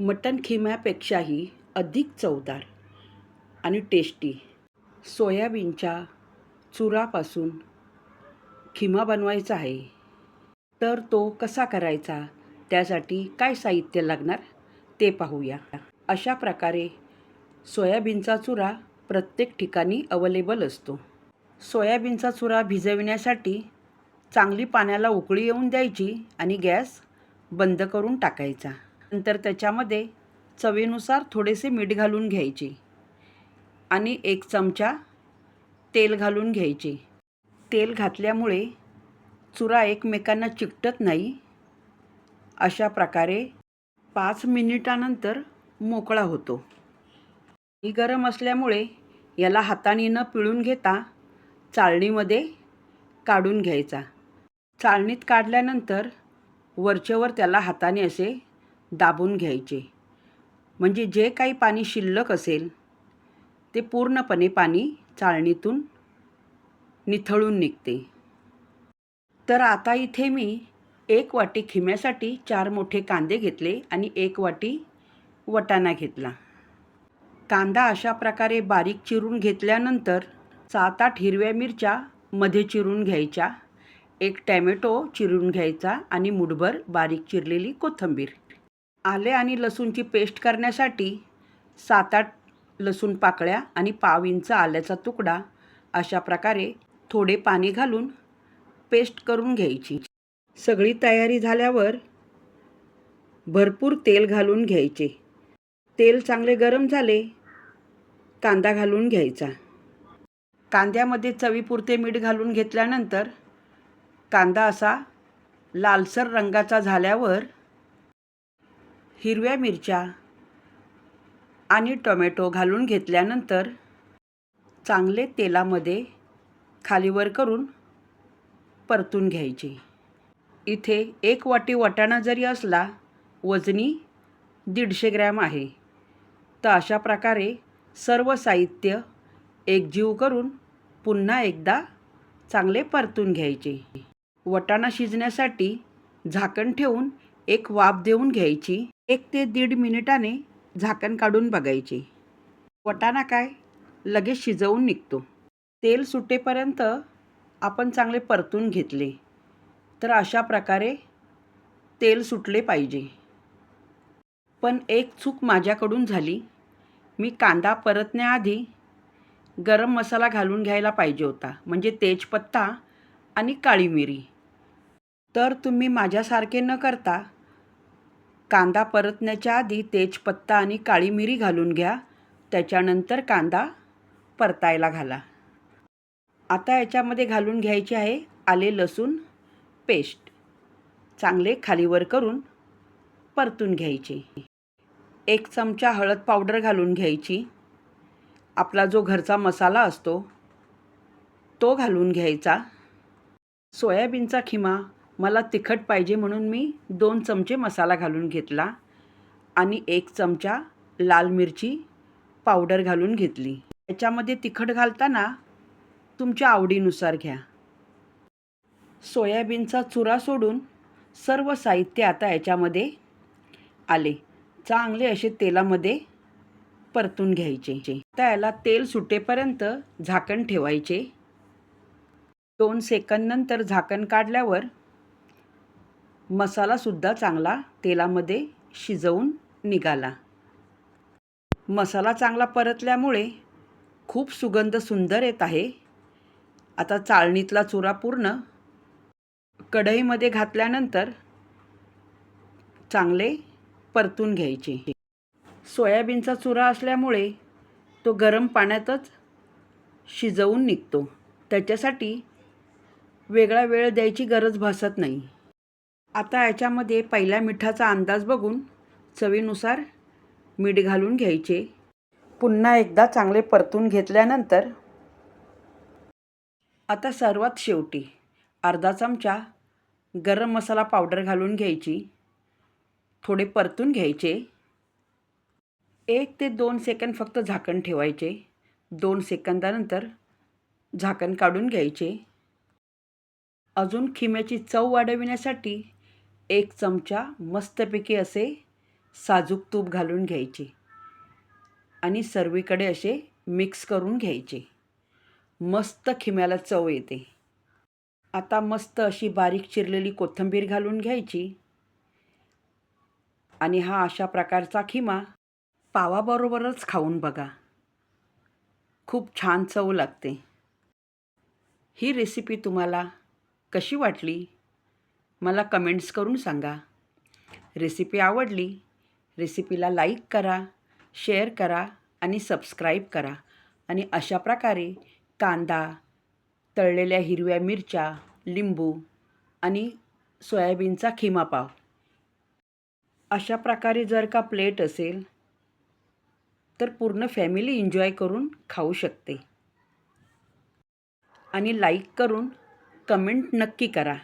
मटण खिम्यापेक्षाही अधिक चवदार आणि टेस्टी सोयाबीनच्या चुरापासून खिमा बनवायचा आहे. तर तो कसा करायचा? त्यासाठी काय साहित्य लागणार? ते पाहूया. अशा प्रकारे सोयाबीनचा चुरा प्रत्येक ठिकाणी अवेलेबल असतो. सोयाबीनचा चुरा भिजविण्यासाठी चांगली पाण्याला उकळी येऊन द्यायची आणि गॅस बंद करून टाकायचा. नंतर त्याच्यामध्ये चवीनुसार थोडेसे मीठ घालून घ्यायचे आणि एक चमचा तेल घालून घ्यायचे. तेल घातल्यामुळे चुरा एकमेकांना चिकटत नाही. अशा प्रकारे पाच मिनिटानंतर मोकळा होतो. ही गरम असल्यामुळे याला हाताने न पिळून घेता चाळणीमध्ये काढून घ्यायचा. चाळणीत काढल्यानंतर वरचेवर त्याला हाताने असे दाबून घ्यायचे. म्हणजे जे काही पाणी शिल्लक असेल ते पूर्णपणे पाणी चाळणीतून निथळून निघते. तर आता इथे मी एक वाटी खिम्यासाठी चार मोठे कांदे घेतले आणि एक वाटी वटाणा घेतला. कांदा अशा प्रकारे बारीक चिरून घेतल्यानंतर सात आठ हिरव्या मिरच्या मध्ये चिरून घ्यायच्या एक टॅमॅटो चिरून घ्यायचा आणि मुठभर बारीक चिरलेली कोथिंबीर. आले आणि लसूणची पेस्ट करण्यासाठी सात आठ लसूण पाकळ्या आणि पाव इंच आल्याचा तुकडा अशा प्रकारे थोडे पाणी घालून पेस्ट करून घ्यायची. सगळी तयारी झाल्यावर भरपूर तेल घालून घ्यायचे. तेल चांगले गरम झाले कांदा घालून घ्यायचा. कांद्यामध्ये चवीपुरते मीठ घालून घेतल्यानंतर कांदा असा लालसर रंगाचा झाल्यावर हिरव्या मिरच्या आणि टोमॅटो घालून घेतल्यानंतर चांगले तेलामध्ये खालीवर करून परतून घ्यायचे. इथे एक वाटी वाटाणा जरी असला वजनी दीडशे ग्रॅम आहे. तर अशा प्रकारे सर्व साहित्य एकजीव करून पुन्हा एकदा चांगले परतून घ्यायचे. वटाणा शिजण्यासाठी झाकण ठेवून एक वाफ देऊन घ्यायची. एक ते दीड मिनिटाने झाकण काढून बघायचे. वटाणा काय? लगेच शिजवून निघतो. तेल सुटेपर्यंत आपण चांगले परतून घेतले. तर अशा प्रकारे तेल सुटले पाहिजे. पण एक चूक माझ्याकडून झाली. मी कांदा परतण्याआधी गरम मसाला घालून घ्यायला पाहिजे होता. म्हणजे तेजपत्ता आणि काळी मिरी. तर तुम्ही माझ्यासारखे न करता कांदा परतण्याच्या आधी तेजपत्ता आणि काळी मिरी घालून घ्या. त्याच्यानंतर कांदा परतायला घाला. आता याच्यामध्ये घालून घ्यायचे आहे आले लसूण पेस्ट. चांगले खालीवर करून परतून घ्यायचे. एक चमचा हळद पावडर घालून घ्यायची. आपला जो घरचा मसाला असतो तो घालून घ्यायचा. सोयाबीनचा खिमा मला तिखट पाहिजे म्हणून मी दोन चमचे मसाला घालून घेतला आणि एक चमचा लाल मिरची पावडर घालून घेतली. याच्यामध्ये तिखट घालताना तुमच्या आवडीनुसार घ्या. सोयाबीनचा चुरा सोडून सर्व साहित्य आता याच्यामध्ये आले. चांगले असे तेलामध्ये परतून घ्यायचे. आता याला तेल सुटेपर्यंत झाकण ठेवायचे. दोन सेकंदनंतर झाकण काढल्यावर मसालासुद्धा चांगला तेलामध्ये शिजवून निघाला. मसाला चांगला परतल्यामुळे खूप सुगंध सुंदर येत आहे. आता चाळणीतला चुरा पूर्ण कढईमध्ये घातल्यानंतर चांगले परतून घ्यायचे. सोयाबीनचा चुरा असल्यामुळे तो गरम पाण्यातच शिजवून निघतो. त्याच्यासाठी वेगळा वेळ द्यायची गरज भासत नाही. आता याच्यामध्ये पहिल्या मिठाचा अंदाज बघून चवीनुसार मीठ घालून घ्यायचे. पुन्हा एकदा चांगले परतून घेतल्यानंतर आता सर्वात शेवटी अर्धा चमचा गरम मसाला पावडर घालून घ्यायची. थोडे परतून घ्यायचे. एक ते दोन सेकंद फक्त झाकण ठेवायचे. दोन सेकंदानंतर झाकण काढून घ्यायचे. अजून खिम्याची चव वाढविण्यासाठी एक चमचा मस्तपैकी असे साजूक तूप घालून घ्यायचे आणि सर्वीकडे असे मिक्स करून घ्यायचे. मस्त खिम्याला चव येते. आता मस्त अशी बारीक चिरलेली कोथिंबीर घालून घ्यायची आणि हा अशा प्रकारचा खिमा पावाबरोबरच खाऊन बघा. खूप छान चव लागते. ही रेसिपी तुम्हाला कशी वाटली? मला कमेंट्स करून सांगा. रेसिपी आवडली? रेसिपीला लाईक करा शेअर करा आणि सबस्क्राईब करा. आणि अशा प्रकारे कांदा तळलेल्या हिरव्या मिरच्या लिंबू आणि सोयाबीनचा खिमापाव अशा प्रकारे जर का प्लेट असेल तर पूर्ण फॅमिली एन्जॉय करून खाऊ शकते. आणि लाईक करून कमेंट नक्की करा.